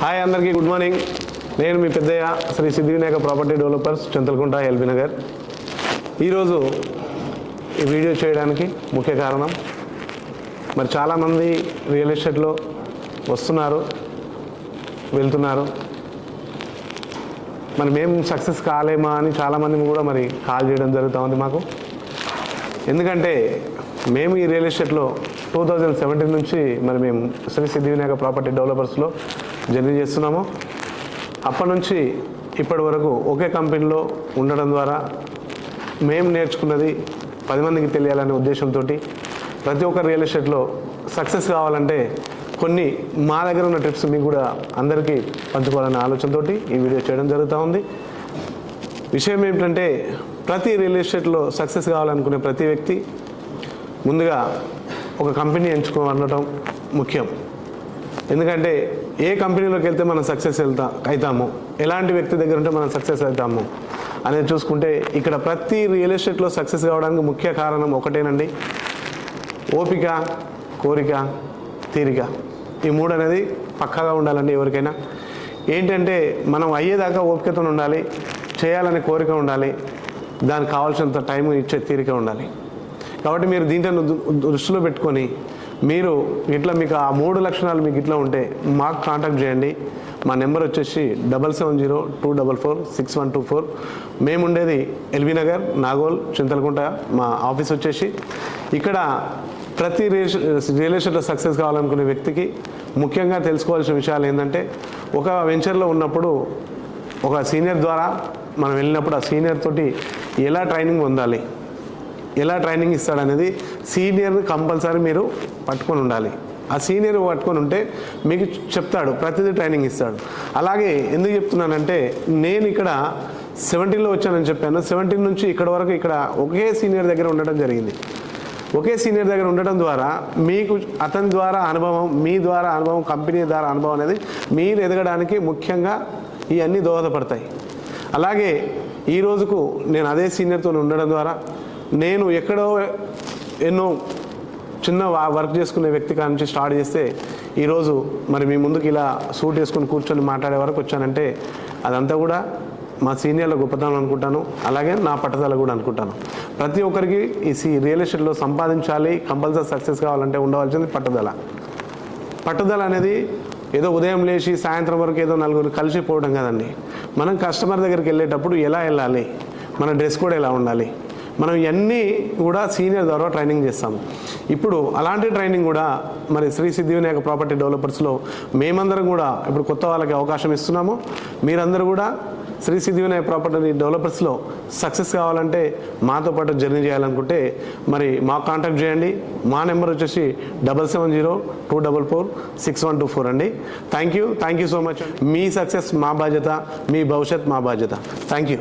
Hi అందరికీ good morning నేను మీ పెద్దయ్య Shri Siddhivinayaka property developers Chintalakunta LB Nagar ఈరోజు ఈ వీడియో చేయడానికి ముఖ్య కారణం మరి చాలామంది రియల్ ఎస్టేట్లో వస్తున్నారు వెళ్తున్నారు. మరి మేము సక్సెస్ కాలేమా అని చాలామంది కూడా మరి కాల్ చేయడం జరుగుతూ ఉంది మాకు. ఎందుకంటే మేము ఈ రియల్ ఎస్టేట్లో టూ థౌజండ్ సెవెంటీన్ నుంచి మరి మేము శ్రీ సిద్ధివినాయక ప్రాపర్టీ డెవలపర్స్లో జర్నీ చేస్తున్నాము. అప్పటి నుంచి ఇప్పటి వరకు ఒకే కంపెనీలో ఉండడం ద్వారా మేము నేర్చుకున్నది పది మందికి తెలియాలనే ఉద్దేశంతో ప్రతి ఒక్క రియల్ ఎస్టేట్లో సక్సెస్ కావాలంటే కొన్ని మా దగ్గర ఉన్న ట్రిప్స్ మీకు కూడా అందరికీ పంచుకోవాలనే ఆలోచనతో ఈ వీడియో చేయడం జరుగుతూ ఉంది. విషయం ఏమిటంటే ప్రతి రియల్ ఎస్టేట్లో సక్సెస్ కావాలనుకునే ప్రతి వ్యక్తి ముందుగా ఒక కంపెనీ ఎంచుకోవడం ముఖ్యం. ఎందుకంటే ఏ కంపెనీలోకి వెళ్తే మనం సక్సెస్ వెళ్తా అవుతాము ఎలాంటి వ్యక్తి దగ్గర ఉంటే మనం సక్సెస్ అవుతాము అనేది చూసుకుంటే ఇక్కడ ప్రతి రియల్ ఎస్టేట్లో సక్సెస్ కావడానికి ముఖ్య కారణం ఒకటేనండి. ఓపిక కోరిక తీరిక. ఈ మూడు అనేది పక్కాగా ఉండాలండి ఎవరికైనా. ఏంటంటే మనం అయ్యేదాకా ఓపికతో ఉండాలి చేయాలనే కోరిక ఉండాలి దానికి కావాల్సినంత టైం ఇచ్చే తీరిక ఉండాలి. కాబట్టి మీరు దీంట్లో దృష్టిలో పెట్టుకొని మీరు ఇట్లా మీకు ఆ మూడు లక్షణాలు మీకు ఇట్లా ఉంటే మాకు కాంటాక్ట్ చేయండి. మా నెంబర్ వచ్చేసి double seven zero two double four six one two four. మేము ఉండేది ఎల్బీ నగర్ నాగోల్ చింతలకుంట. మా ఆఫీస్ వచ్చేసి ఇక్కడ ప్రతి రియల్ ఎస్టేట్లో సక్సెస్ కావాలనుకునే వ్యక్తికి ముఖ్యంగా తెలుసుకోవాల్సిన విషయాలు ఏంటంటే ఒక వెంచర్లో ఉన్నప్పుడు ఒక సీనియర్ ద్వారా మనం వెళ్ళినప్పుడు ఆ సీనియర్ తోటి ఎలా ట్రైనింగ్ పొందాలి? ఎలా ట్రైనింగ్ ఇస్తాడనేది సీనియర్ కంపల్సరీ మీరు పట్టుకొని ఉండాలి. ఆ సీనియర్ పట్టుకొని ఉంటే మీకు చెప్తాడు ప్రతిదీ ట్రైనింగ్ ఇస్తాడు. అలాగే ఎందుకు చెప్తున్నానంటే నేను ఇక్కడ సెవెంటీన్లో వచ్చానని చెప్పాను. సెవెంటీన్ నుంచి ఇక్కడ వరకు ఇక్కడ ఒకే సీనియర్ దగ్గర ఉండడం జరిగింది. ఒకే సీనియర్ దగ్గర ఉండడం ద్వారా మీకు అతని ద్వారా అనుభవం మీ ద్వారా అనుభవం కంపెనీ ద్వారా అనుభవం అనేది మీరు ఎదగడానికి ముఖ్యంగా ఇవన్నీ దోహదపడతాయి. అలాగే ఈ రోజుకు నేను అదే సీనియర్తో ఉండడం ద్వారా నేను ఎక్కడో ఎన్నో చిన్న వర్క్ చేసుకునే వ్యక్తి కాడ నుంచి స్టార్ట్ చేస్తే ఈరోజు మరి మీ ముందుకు ఇలా సూట్ వేసుకొని కూర్చొని మాట్లాడే వరకు వచ్చానంటే అదంతా కూడా మా సీనియర్ల గొప్పతనం అనుకుంటాను అలాగే నా పట్టుదల కూడా అనుకుంటాను. ప్రతి ఒక్కరికి ఈ రియల్ ఎస్టేట్లో సంపాదించాలి కంపల్సరీ సక్సెస్ కావాలంటే ఉండవలసింది పట్టుదల. పట్టుదల అనేది ఏదో ఉదయం లేచి సాయంత్రం వరకు ఏదో నలుగురు కలిసి పోవడం కదండి. మనం కస్టమర్ దగ్గరికి వెళ్ళేటప్పుడు ఎలా వెళ్ళాలి? మన డ్రెస్ కూడా ఎలా ఉండాలి? మనం ఇవన్నీ కూడా సీనియర్ ద్వారా ట్రైనింగ్ చేస్తాం. ఇప్పుడు అలాంటి ట్రైనింగ్ కూడా మరి శ్రీ సిద్ధివినాయక ప్రాపర్టీ డెవలపర్స్లో మేమందరం కూడా ఇప్పుడు కొత్త వాళ్ళకి అవకాశం ఇస్తున్నాము. మీరందరూ కూడా శ్రీ సిద్ధివినాయక ప్రాపర్టీ డెవలపర్స్లో సక్సెస్ కావాలంటే మాతో పాటు జర్నీ చేయాలనుకుంటే మరి మా కాంటాక్ట్ చేయండి. మా నెంబర్ వచ్చేసి double seven zero two double four six one two four అండి. Thank you. Thank you so much. Me success మా బాధ్యత మీ భవిష్యత్ మా బాధ్యత. Thank you.